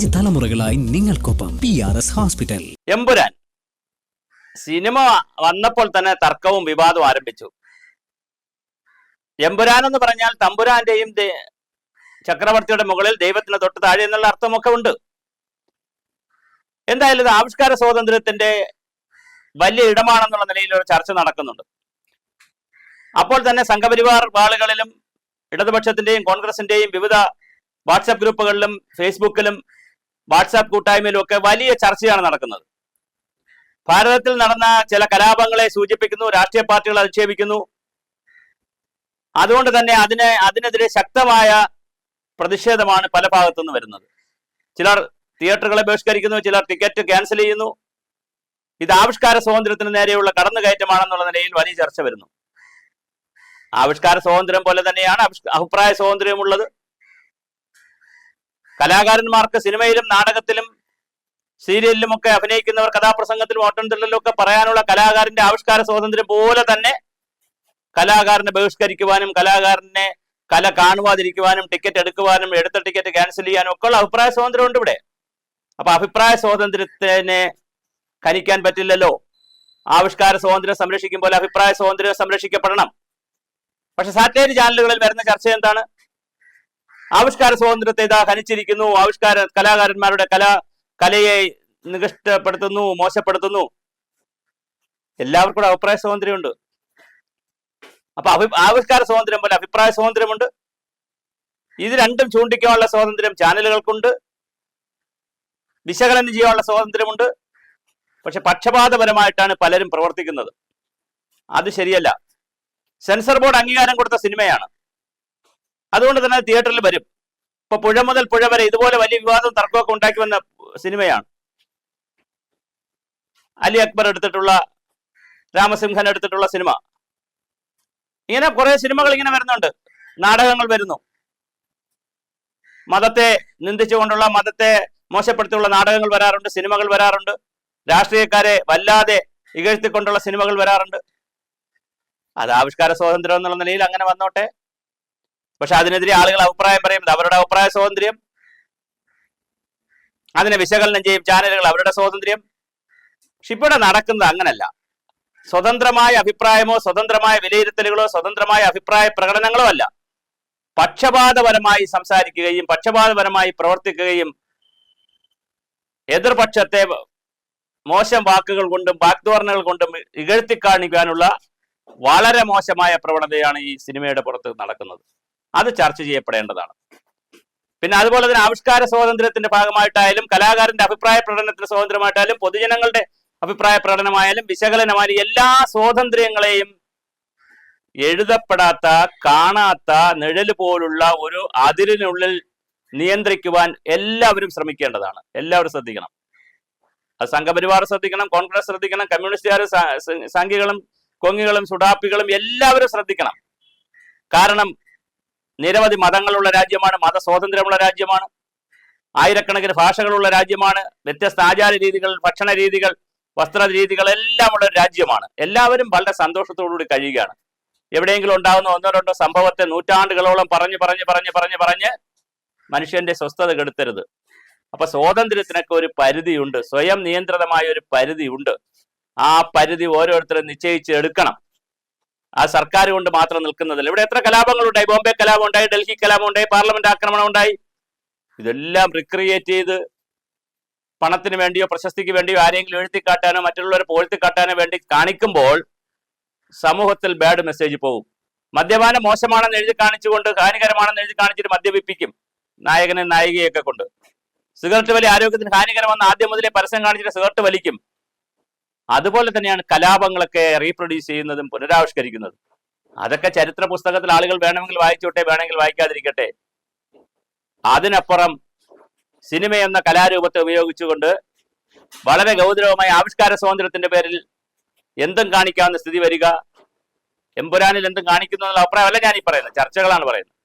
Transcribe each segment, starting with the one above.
അഞ്ച് തലമുറകളായി നിങ്ങൾക്കൊപ്പം P R S hospital Empuraan. Cinema വന്നപ്പോൾ തന്നെ തർക്കവും വിവാദവും ആരംഭിച്ചു. എമ്പുരാൻ എന്ന് പറഞ്ഞാൽ തമ്പുരാന്റെയും ചക്രവർത്തിയുടെ മുകളിൽ ദൈവത്തിന് തൊട്ട് താഴെ എന്നുള്ള അർത്ഥമൊക്കെ ഉണ്ട്. എന്തായാലും ഇത് ആവിഷ്കാര സ്വാതന്ത്ര്യത്തിന്റെ വലിയ ഇടമാണെന്നുള്ള നിലയിൽ ഒരു ചർച്ച നടക്കുന്നുണ്ട്. അപ്പോൾ തന്നെ സംഘപരിവാർ വാളുകളിലും ഇടതുപക്ഷത്തിന്റെയും കോൺഗ്രസിന്റെയും വിവിധ വാട്സാപ്പ് ഗ്രൂപ്പുകളിലും ഫേസ്ബുക്കിലും വാട്സാപ്പ് കൂട്ടായ്മയിലും ഒക്കെ വലിയ ചർച്ചയാണ് നടക്കുന്നത്. ഭാരതത്തിൽ നടന്ന ചില കലാപങ്ങളെ സൂചിപ്പിക്കുന്നു രാഷ്ട്രീയ പാർട്ടികൾ അധിക്ഷേപിക്കുന്നു. അതുകൊണ്ട് തന്നെ അതിനെ അതിനെതിരെ ശക്തമായ പ്രതിഷേധമാണ് പല ഭാഗത്തുനിന്ന് വരുന്നത്. ചിലർ തിയേറ്ററുകളെ ബഹിഷ്കരിക്കുന്നു ചിലർ ടിക്കറ്റ് ക്യാൻസൽ ചെയ്യുന്നു. ഇത് ആവിഷ്കാര സ്വാതന്ത്ര്യത്തിന് നേരെയുള്ള കടന്നുകയറ്റമാണെന്നുള്ള നിലയിൽ വലിയ ചർച്ച വരുന്നു. ആവിഷ്കാര സ്വാതന്ത്ര്യം പോലെ തന്നെയാണ് അഭിപ്രായ സ്വാതന്ത്ര്യമുള്ളത്. കലാകാരന്മാർക്ക് സിനിമയിലും നാടകത്തിലും സീരിയലിലും ഒക്കെ അഭിനയിക്കുന്നവർ കഥാപ്രസംഗത്തിലും ഓട്ടംതുള്ളലും ഒക്കെ പറയാനുള്ള കലാകാരന്റെ ആവിഷ്കാര സ്വാതന്ത്ര്യം പോലെ തന്നെ കലാകാരനെ ബഹിഷ്കരിക്കുവാനും കലാകാരനെ കല കാണുവാതിരിക്കുവാനും ടിക്കറ്റ് എടുക്കുവാനും എടുത്ത ടിക്കറ്റ് ക്യാൻസൽ ചെയ്യാനും ഒക്കെ ഉള്ള അഭിപ്രായ സ്വാതന്ത്ര്യം ഉണ്ട് ഇവിടെ. അപ്പൊ അഭിപ്രായ സ്വാതന്ത്ര്യത്തിനെ ഖനിക്കാൻ പറ്റില്ലല്ലോ. ആവിഷ്കാര സ്വാതന്ത്ര്യം സംരക്ഷിക്കുമ്പോൾ അഭിപ്രായ സ്വാതന്ത്ര്യം സംരക്ഷിക്കപ്പെടണം. പക്ഷെ സാറ്റലൈറ്റ് ചാനലുകളിൽ വരുന്ന ചർച്ച എന്താണ്? ആവിഷ്കാര സ്വാതന്ത്ര്യത്തെ ഇതാ ഹനിച്ചിരിക്കുന്നു. ആവിഷ്കാര കലാകാരന്മാരുടെ കല കലയെ നികഷ്ടപ്പെടുത്തുന്നു മോശപ്പെടുത്തുന്നു. എല്ലാവർക്കും അഭിപ്രായ സ്വാതന്ത്ര്യമുണ്ട്. അപ്പൊ അഭി ആവിഷ്കാര സ്വാതന്ത്ര്യം പോലെ അഭിപ്രായ സ്വാതന്ത്ര്യമുണ്ട്. ഇത് രണ്ടും ചൂണ്ടിക്കാനുള്ള സ്വാതന്ത്ര്യം ചാനലുകൾക്കുണ്ട്. വിശകലനം ചെയ്യാനുള്ള സ്വാതന്ത്ര്യമുണ്ട്. പക്ഷെ പക്ഷപാതപരമായിട്ടാണ് പലരും പ്രവർത്തിക്കുന്നത്. അത് ശരിയല്ല. സെൻസർ ബോർഡ് അംഗീകാരം കൊടുത്ത സിനിമയാണ്. അതുകൊണ്ട് തന്നെ തിയേറ്ററിൽ വരും. ഇപ്പൊ പുഴ മുതൽ പുഴ വരെ ഇതുപോലെ വലിയ വിവാദം തർക്കമൊക്കെ ഉണ്ടാക്കി വന്ന സിനിമയാണ്. അലി അക്ബർ എടുത്തിട്ടുള്ള രാമസിംഹൻ എടുത്തിട്ടുള്ള സിനിമ. ഇങ്ങനെ കുറെ സിനിമകൾ ഇങ്ങനെ വരുന്നുണ്ട്. നാടകങ്ങൾ വരുന്നു. മതത്തെ നിന്ദിച്ചുകൊണ്ടുള്ള മതത്തെ മോശപ്പെടുത്തിയുള്ള നാടകങ്ങൾ വരാറുണ്ട് സിനിമകൾ വരാറുണ്ട്. രാഷ്ട്രീയക്കാരെ വല്ലാതെ ഇകഴ്ത്തിക്കൊണ്ടുള്ള സിനിമകൾ വരാറുണ്ട്. അത് ആവിഷ്കാര സ്വാതന്ത്ര്യം എന്നുള്ള നിലയിൽ അങ്ങനെ വന്നോട്ടെ. പക്ഷെ അതിനെതിരെ ആളുകൾ അഭിപ്രായം പറയുന്നത് അവരുടെ അഭിപ്രായ സ്വാതന്ത്ര്യം. അതിനെ വിശകലനം ചെയ്യും ചാനലുകൾ അവരുടെ സ്വാതന്ത്ര്യം. പക്ഷെ ഇവിടെ നടക്കുന്നത് അങ്ങനല്ല. സ്വതന്ത്രമായ അഭിപ്രായമോ സ്വതന്ത്രമായ വിലയിരുത്തലുകളോ സ്വതന്ത്രമായ അഭിപ്രായ പ്രകടനങ്ങളോ അല്ല. പക്ഷപാതപരമായി സംസാരിക്കുകയും പക്ഷപാതപരമായി പ്രവർത്തിക്കുകയും എതിർപക്ഷത്തെ മോശം വാക്കുകൾ കൊണ്ടും വാഗ്ധോരണകൾ കൊണ്ടും ഇകഴ്ത്തി കാണിക്കാനുള്ള വളരെ മോശമായ പ്രവണതയാണ് ഈ സിനിമയുടെ പുറത്ത് നടക്കുന്നത്. അത് ചർച്ച ചെയ്യപ്പെടേണ്ടതാണ്. പിന്നെ അതുപോലെ തന്നെ ആവിഷ്കാര സ്വാതന്ത്ര്യത്തിന്റെ ഭാഗമായിട്ടായാലും കലാകാരന്റെ അഭിപ്രായ പ്രകടനത്തിന്റെ സ്വാതന്ത്ര്യമായിട്ടായാലും പൊതുജനങ്ങളുടെ അഭിപ്രായ പ്രകടനമായാലും വിശകലനമായാലും എല്ലാ സ്വാതന്ത്ര്യങ്ങളെയും എഴുതപ്പെടാത്ത കാണാത്ത നിഴൽ പോലുള്ള ഒരു അതിരിനുള്ളിൽ നിയന്ത്രിക്കുവാൻ എല്ലാവരും ശ്രമിക്കേണ്ടതാണ്. എല്ലാവരും ശ്രദ്ധിക്കണം. അത് സംഘപരിവാർ ശ്രദ്ധിക്കണം കോൺഗ്രസ് ശ്രദ്ധിക്കണം കമ്മ്യൂണിസ്റ്റുകാർ സംഘികളും കൊങ്ങികളും സുഡാപ്പികളും എല്ലാവരും ശ്രദ്ധിക്കണം. കാരണം നിരവധി മതങ്ങളുള്ള രാജ്യമാണ് മതസ്വാതന്ത്ര്യമുള്ള രാജ്യമാണ് ആയിരക്കണക്കിന് ഭാഷകളുള്ള രാജ്യമാണ് വ്യത്യസ്ത ആചാര രീതികൾ ഭക്ഷണ രീതികൾ വസ്ത്ര രീതികൾ എല്ലാം ഉള്ള രാജ്യമാണ്. എല്ലാവരും വളരെ സന്തോഷത്തോടുകൂടി കഴിയുകയാണ്. എവിടെയെങ്കിലും ഉണ്ടാകുന്ന ഒന്നോ രണ്ടോ സംഭവത്തെ നൂറ്റാണ്ടുകളോളം പറഞ്ഞ് പറഞ്ഞ് പറഞ്ഞ് പറഞ്ഞ് പറഞ്ഞ് മനുഷ്യന്റെ സ്വസ്ഥത കെടുത്തരുത്. അപ്പൊ സ്വാതന്ത്ര്യത്തിനൊക്കെ ഒരു പരിധിയുണ്ട് സ്വയം നിയന്ത്രിതമായ ഒരു പരിധിയുണ്ട്. ആ പരിധി ഓരോരുത്തരും നിശ്ചയിച്ച് എടുക്കണം. ആ സർക്കാർ കൊണ്ട് മാത്രം നിൽക്കുന്നതല്ല. ഇവിടെ എത്ര കലാപങ്ങൾ ഉണ്ടായി ബോംബെ കലാപം ഉണ്ടായി ഡൽഹി കലാപം ഉണ്ടായി പാർലമെന്റ് ആക്രമണം ഉണ്ടായി. ഇതെല്ലാം റിക്രിയേറ്റ് ചെയ്ത് പണത്തിന് വേണ്ടിയോ പ്രശസ്തിക്ക് വേണ്ടിയോ ആരെങ്കിലും എഴുത്തിക്കാട്ടാനോ മറ്റുള്ളവരെ പോഴ്ത്തിക്കാട്ടാനോ വേണ്ടി കാണിക്കുമ്പോൾ സമൂഹത്തിൽ ബാഡ് മെസ്സേജ് പോകും മദ്യപാനം മോശമാണെന്ന് എഴുതി കാണിച്ചുകൊണ്ട് ഹാനികരമാണെന്ന് എഴുതി കാണിച്ചിട്ട് മദ്യപിപ്പിക്കും നായകനെ നായികയൊക്കെ കൊണ്ട്. സിഗരറ്റ് വലി ആരോഗ്യത്തിന് ഹാനികരമെന്ന് ആദ്യം മുതലേ പരസ്യം കാണിച്ചിട്ട് സിഗരറ്റ് വലിക്കും. അതുപോലെ തന്നെയാണ് കലാപങ്ങളൊക്കെ റീപ്രൊഡ്യൂസ് ചെയ്യുന്നതും പുനരാവിഷ്കരിക്കുന്നതും. അതൊക്കെ ചരിത്ര പുസ്തകത്തിൽ ആളുകൾ വേണമെങ്കിൽ വായിച്ചോട്ടെ വേണമെങ്കിൽ വായിക്കാതിരിക്കട്ടെ. അതിനപ്പുറം സിനിമ എന്ന കലാരൂപത്തെ ഉപയോഗിച്ചുകൊണ്ട് വളരെ ഗൗരവമായ ആവിഷ്കാര സ്വാതന്ത്ര്യത്തിന്റെ പേരിൽ എന്തും കാണിക്കാവുന്ന സ്ഥിതി വരിക എമ്പുരാനിൽ എന്തും കാണിക്കുന്നു എന്നുള്ള അഭിപ്രായമല്ല ഞാൻ ഈ പറയുന്നത് ചർച്ചകളാണ് പറയുന്നത്.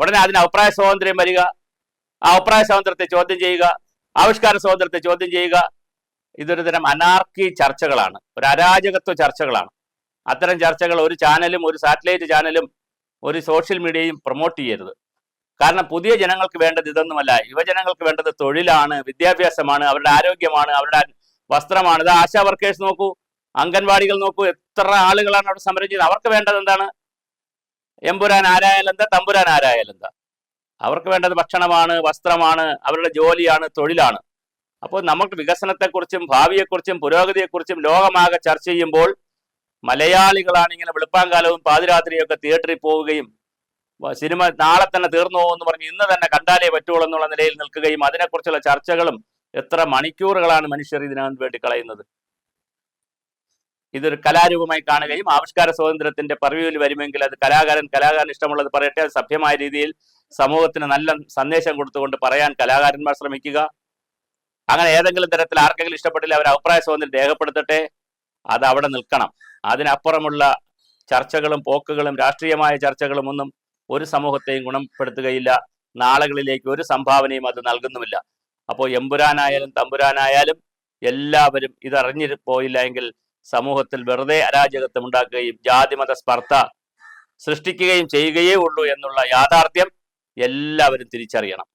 ഉടനെ അതിന് അഭിപ്രായ സ്വാതന്ത്ര്യം വരിക ആ അഭിപ്രായ സ്വാതന്ത്ര്യത്തെ ചോദ്യം ചെയ്യുക ആവിഷ്കാര സ്വാതന്ത്ര്യത്തെ ചോദ്യം ചെയ്യുക ഇതൊരു തരം അനാർക്കി ചർച്ചകളാണ്. ഒരു അരാജകത്വ ചർച്ചകളാണ്. അത്തരം ചർച്ചകൾ ഒരു ചാനലും ഒരു സാറ്റലൈറ്റ് ചാനലും ഒരു സോഷ്യൽ മീഡിയയും പ്രൊമോട്ട് ചെയ്യരുത്. കാരണം പുതിയ ജനങ്ങൾക്ക് വേണ്ടത് ഇതൊന്നുമല്ല. യുവജനങ്ങൾക്ക് വേണ്ടത് തൊഴിലാണ് വിദ്യാഭ്യാസമാണ് അവരുടെ ആരോഗ്യമാണ് അവരുടെ വസ്ത്രമാണ്. ഇത് ആശാ വർക്കേഴ്സ് നോക്കൂ അംഗൻവാടികൾ നോക്കൂ എത്ര ആളുകളാണ് അവിടെ ചെയ്തത്? അവർക്ക് വേണ്ടത് എന്താണ്? എമ്പുരാൻ എന്താ? തമ്പുരാൻ ആരായാലും എന്താ? അവർക്ക് വേണ്ടത് ഭക്ഷണമാണ് വസ്ത്രമാണ് അവരുടെ ജോലിയാണ് തൊഴിലാണ്. അപ്പോൾ നമുക്ക് വികസനത്തെക്കുറിച്ചും ഭാവിയെക്കുറിച്ചും പുരോഗതിയെക്കുറിച്ചും ലോകമാകെ ചർച്ച ചെയ്യുമ്പോൾ മലയാളികളാണ് ഇങ്ങനെ വെളുപ്പാങ്കാലവും പാതിരാത്രിയൊക്കെ തിയേറ്ററിൽ പോവുകയും സിനിമ നാളെ തന്നെ തീർന്നു പോകുമെന്ന് പറഞ്ഞ് ഇന്ന് തന്നെ കണ്ടാലേ പറ്റുള്ളൂ എന്നുള്ള നിലയിൽ നിൽക്കുകയും അതിനെക്കുറിച്ചുള്ള ചർച്ചകളും എത്ര മണിക്കൂറുകളാണ് മനുഷ്യർ ഇതിനു വേണ്ടി കളയുന്നത്. ഇതൊരു കലാരൂപമായി കാണുകയും ആവിഷ്കാര സ്വാതന്ത്ര്യത്തിന്റെ പറവിയിൽ വരുമെങ്കിൽ അത് കലാകാരൻ കലാകാരൻ ഇഷ്ടമുള്ളത് പറയട്ടെ സഭ്യമായ രീതിയിൽ സമൂഹത്തിന് നല്ല സന്ദേശം കൊടുത്തുകൊണ്ട് പറയാൻ കലാകാരന്മാർ ശ്രമിക്കുക. അങ്ങനെ ഏതെങ്കിലും തരത്തിൽ ആർക്കെങ്കിലും ഇഷ്ടപ്പെട്ടില്ല അവർ അഭിപ്രായ സ്വാതന്ത്ര്യം രേഖപ്പെടുത്തട്ടെ അത് അവിടെ നിൽക്കണം. അതിനപ്പുറമുള്ള ചർച്ചകളും പോക്കുകളും രാഷ്ട്രീയമായ ചർച്ചകളും ഒന്നും ഒരു സമൂഹത്തെയും ഗുണപ്പെടുത്തുകയില്ല. നാളുകളിലേക്ക് ഒരു സംഭാവനയും അത് നൽകുന്നുമില്ല. അപ്പോൾ എമ്പുരാനായാലും തമ്പുരാനായാലും എല്ലാവരും ഇതറിഞ്ഞു പോയില്ല എങ്കിൽ സമൂഹത്തിൽ വെറുതെ അരാജകത്വം ഉണ്ടാക്കുകയും ജാതിമത സ്പർദ്ധ സൃഷ്ടിക്കുകയും ചെയ്യുകയേ ഉള്ളൂ എന്നുള്ള യാഥാർത്ഥ്യം എല്ലാവരും തിരിച്ചറിയണം.